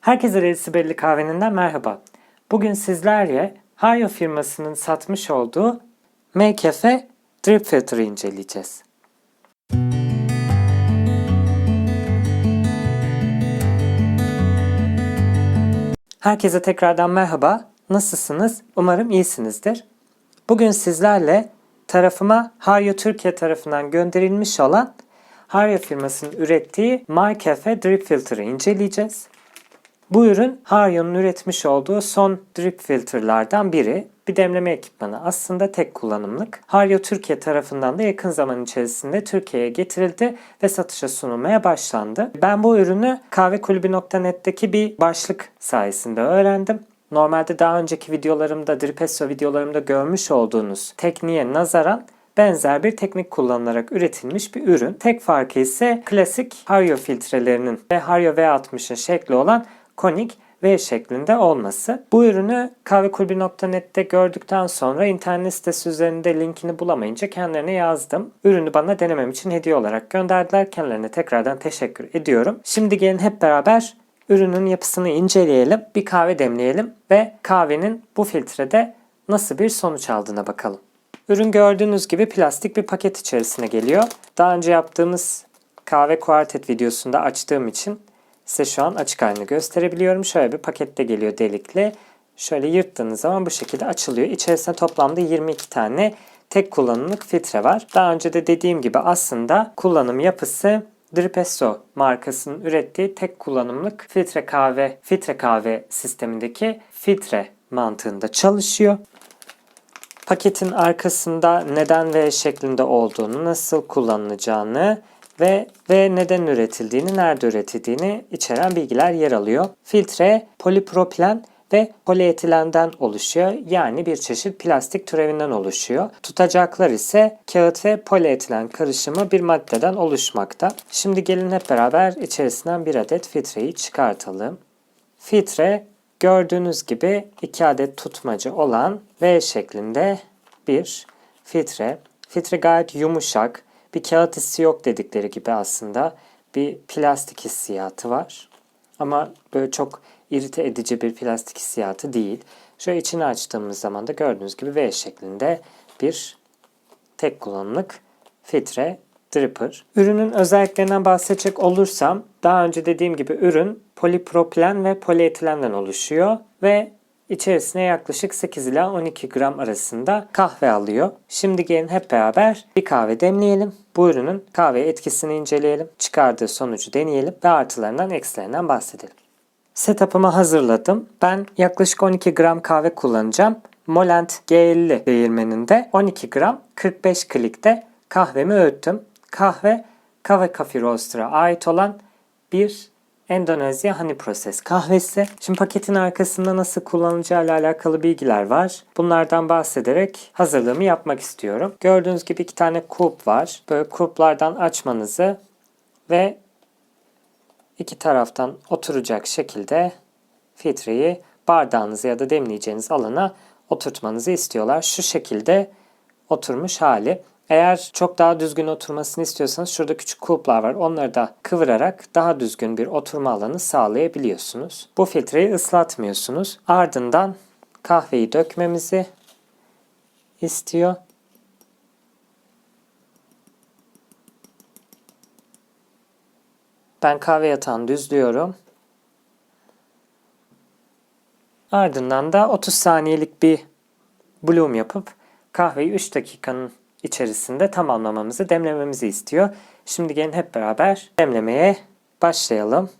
Herkese Reisi Belli Kahveninden merhaba. Bugün sizlerle Hayo firmasının satmış olduğu MKF Drip Filter'ı inceleyeceğiz. Herkese tekrardan merhaba. Nasılsınız? Umarım iyisinizdir. Bugün sizlerle tarafıma Haryo Türkiye tarafından gönderilmiş olan Haryo firmasının ürettiği MyCafe Drip Filter'ı inceleyeceğiz. Bu ürün Haryo'nun üretmiş olduğu son drip filterlardan biri. Bir demleme ekipmanı aslında tek kullanımlık. Haryo Türkiye tarafından da yakın zaman içerisinde Türkiye'ye getirildi ve satışa sunulmaya başlandı. Ben bu ürünü kahvekulübü.net'teki bir başlık sayesinde öğrendim. Normalde daha önceki videolarımda, Dripesso videolarımda görmüş olduğunuz tekniğe nazaran benzer bir teknik kullanılarak üretilmiş bir ürün. Tek farkı ise klasik Haryo filtrelerinin ve Haryo V60'ın şekli olan konik V şeklinde olması. Bu ürünü kahvekulübü.net'te gördükten sonra internet sitesi üzerinde linkini bulamayınca kendilerine yazdım. Ürünü bana denemem için hediye olarak gönderdiler. Kendilerine tekrardan teşekkür ediyorum. Şimdi gelin hep beraber ürünün yapısını inceleyelim, bir kahve demleyelim ve kahvenin bu filtrede nasıl bir sonuç aldığına bakalım. Ürün gördüğünüz gibi plastik bir paket içerisine geliyor. Daha önce yaptığımız kahve kuartet videosunda açtığım için size şu an açık halini gösterebiliyorum. Şöyle bir pakette geliyor delikli. Şöyle yırttığınız zaman bu şekilde açılıyor. İçerisinde toplamda 22 tane tek kullanımlık filtre var. Daha önce de dediğim gibi aslında kullanım yapısı Dripesso markasının ürettiği tek kullanımlık filtre kahve filtre kahve sistemindeki filtre mantığında çalışıyor. Paketin arkasında neden V şeklinde olduğunu, nasıl kullanılacağını ve ve neden üretildiğini, nerede üretildiğini içeren bilgiler yer alıyor. Filtre polipropilen ve polietilenden oluşuyor. Yani bir çeşit plastik türevinden oluşuyor. Tutacaklar ise kağıt ve polietilen karışımı bir maddeden oluşmakta. Şimdi gelin hep beraber içerisinden bir adet filtreyi çıkartalım. Filtre gördüğünüz gibi iki adet tutmacı olan V şeklinde bir filtre. Filtre gayet yumuşak, bir kağıt hissi yok dedikleri gibi aslında bir plastik hissiyatı var. Ama böyle çok irite edici bir plastik hissiyatı değil. Şöyle içini açtığımız zaman da gördüğünüz gibi V şeklinde bir tek kullanımlık filtre dripper. Ürünün özelliklerinden bahsedecek olursam daha önce dediğim gibi ürün polipropilen ve polietilenden oluşuyor ve İçerisine yaklaşık 8 ila 12 gram arasında kahve alıyor. Şimdi gelin hep beraber bir kahve demleyelim. Bu ürünün kahve etkisini inceleyelim. Çıkardığı sonucu deneyelim ve artılarından eksilerinden bahsedelim. Setup'ımı hazırladım. Ben yaklaşık 12 gram kahve kullanacağım. Molent G50 değirmeninde 12 gram 45 klikte kahvemi öğüttüm. Kahve Kava Coffee Roaster'a ait olan bir Endonezya Honey Process kahvesi. Şimdi paketin arkasında nasıl kullanılacağı ile alakalı bilgiler var. Bunlardan bahsederek hazırlığımı yapmak istiyorum. Gördüğünüz gibi iki tane kulp var. Böyle kulplardan açmanızı ve iki taraftan oturacak şekilde filtreyi bardağınıza ya da demleyeceğiniz alana oturtmanızı istiyorlar. Şu şekilde oturmuş hali. Eğer çok daha düzgün oturmasını istiyorsanız şurada küçük kulplar var. Onları da kıvırarak daha düzgün bir oturma alanı sağlayabiliyorsunuz. Bu filtreyi ıslatmıyorsunuz. Ardından kahveyi dökmemizi istiyor. Ben kahve yatağını düzlüyorum. Ardından da 30 saniyelik bir bloom yapıp kahveyi 3 dakikanın içerisinde tamamlamamızı, demlememizi istiyor. Şimdi gelin hep beraber demlemeye başlayalım.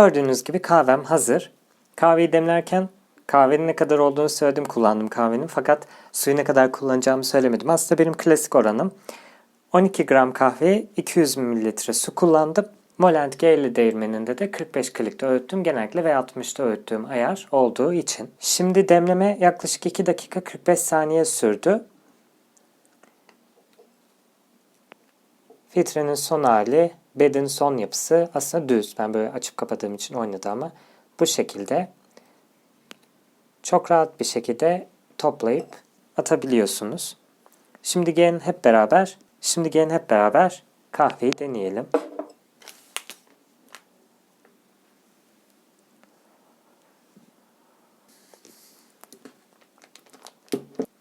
Gördüğünüz gibi kahvem hazır. Kahveyi demlerken kahvenin ne kadar olduğunu söyledim kullandım kahvenin. Fakat suyu ne kadar kullanacağımı söylemedim. Aslında benim klasik oranım 12 gram kahveye 200 mililitre su kullandım. Molent G50 değirmeninde de 45 klikte öğüttüm. Genellikle V60'da öğüttüğüm ayar olduğu için. Şimdi demleme yaklaşık 2 dakika 45 saniye sürdü. Filtrenin son hali, bedin son yapısı aslında düz. Ben böyle açıp kapadığım için oynadı ama bu şekilde çok rahat bir şekilde toplayıp atabiliyorsunuz. Şimdi gelin hep beraber, şimdi gelin hep beraber kahveyi deneyelim.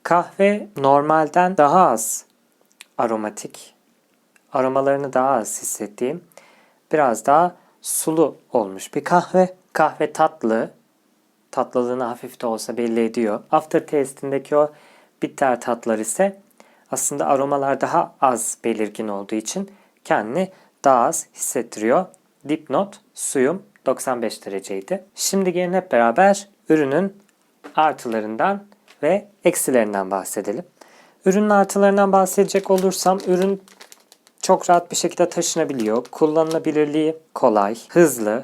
Kahve normalden daha az aromatik, aromalarını daha az hissettiğim, biraz daha sulu olmuş bir kahve. Kahve tatlı, tatlılığını hafif de olsa belli ediyor. Aftertaste'indeki o bitter tatlar ise aslında aromalar daha az belirgin olduğu için kendini daha az hissettiriyor. Dipnot suyum 95 dereceydi. Şimdi gelin hep beraber ürünün artılarından ve eksilerinden bahsedelim. Ürünün artılarından bahsedecek olursam ürün çok rahat bir şekilde taşınabiliyor. Kullanılabilirliği kolay, hızlı,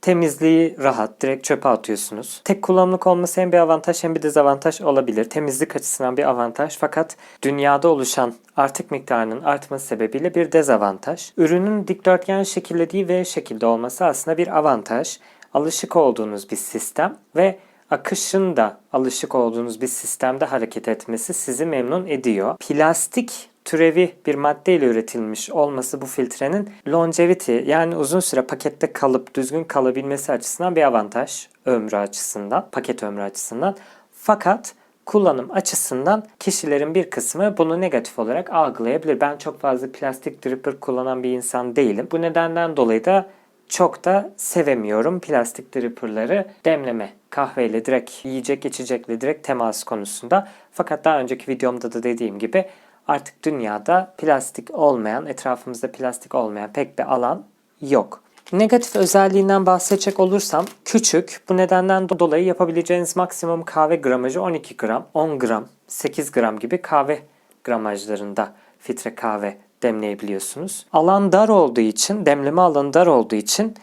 temizliği rahat, direkt çöpe atıyorsunuz. Tek kullanımlık olması hem bir avantaj hem bir dezavantaj olabilir. Temizlik açısından bir avantaj fakat dünyada oluşan artık miktarının artması sebebiyle bir dezavantaj. Ürünün dikdörtgen şekilde değil V şekilde olması aslında bir avantaj. Alışık olduğunuz bir sistem ve akışın da alışık olduğunuz bir sistemde hareket etmesi sizi memnun ediyor. Plastik türevi bir maddeyle üretilmiş olması bu filtrenin longevity yani uzun süre pakette kalıp düzgün kalabilmesi açısından bir avantaj ömrü açısından, paket ömrü açısından. Fakat kullanım açısından kişilerin bir kısmı bunu negatif olarak algılayabilir. Ben çok fazla plastik dripper kullanan bir insan değilim. Bu nedenden dolayı da çok da sevemiyorum plastik dripperları demleme kahveyle direkt yiyecek içecekle direkt temas konusunda. Fakat daha önceki videomda da dediğim gibi artık dünyada plastik olmayan, etrafımızda plastik olmayan pek bir alan yok. Negatif özelliğinden bahsedecek olursam küçük. Bu nedenden dolayı yapabileceğiniz maksimum kahve gramajı 12 gram, 10 gram, 8 gram gibi kahve gramajlarında filtre kahve demleyebiliyorsunuz. Alan dar olduğu için, demleme alanı dar olduğu için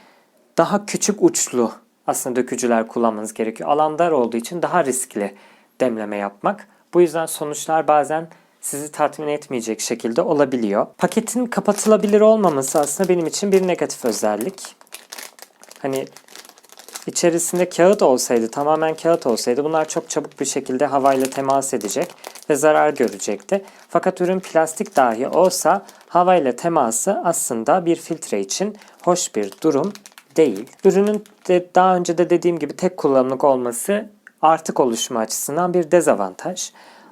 daha küçük uçlu aslında dökücüler kullanmanız gerekiyor. Alan dar olduğu için daha riskli demleme yapmak. Bu yüzden sonuçlar bazen sizi tatmin etmeyecek şekilde olabiliyor. Paketin kapatılabilir olmaması aslında benim için bir negatif özellik. Hani içerisinde kağıt olsaydı, tamamen kağıt olsaydı bunlar çok çabuk bir şekilde havayla temas edecek ve zarar görecekti. Fakat ürün plastik dahi olsa havayla teması aslında bir filtre için hoş bir durum değil. Ürünün de daha önce de dediğim gibi tek kullanımlık olması artık oluşma açısından bir dezavantaj.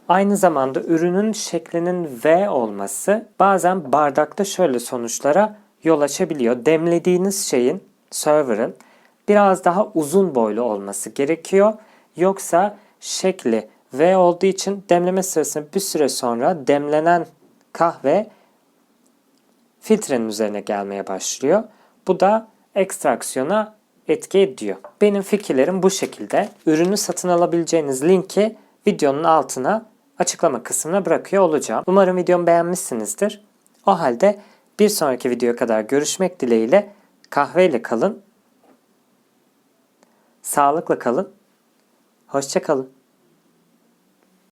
Aynı zamanda ürünün şeklinin V olması bazen bardakta şöyle sonuçlara yol açabiliyor. Demlediğiniz şeyin, server'ın biraz daha uzun boylu olması gerekiyor. Yoksa şekli V olduğu için demleme sırasında bir süre sonra demlenen kahve filtrenin üzerine gelmeye başlıyor. Bu da ekstraksiyona etki ediyor. Benim fikirlerim bu şekilde. Ürünü satın alabileceğiniz linki videonun altına açıklama kısmına bırakıyor olacağım. Umarım videomu beğenmişsinizdir. O halde bir sonraki videoya kadar görüşmek dileğiyle kahveyle kalın, sağlıklı kalın, hoşça kalın.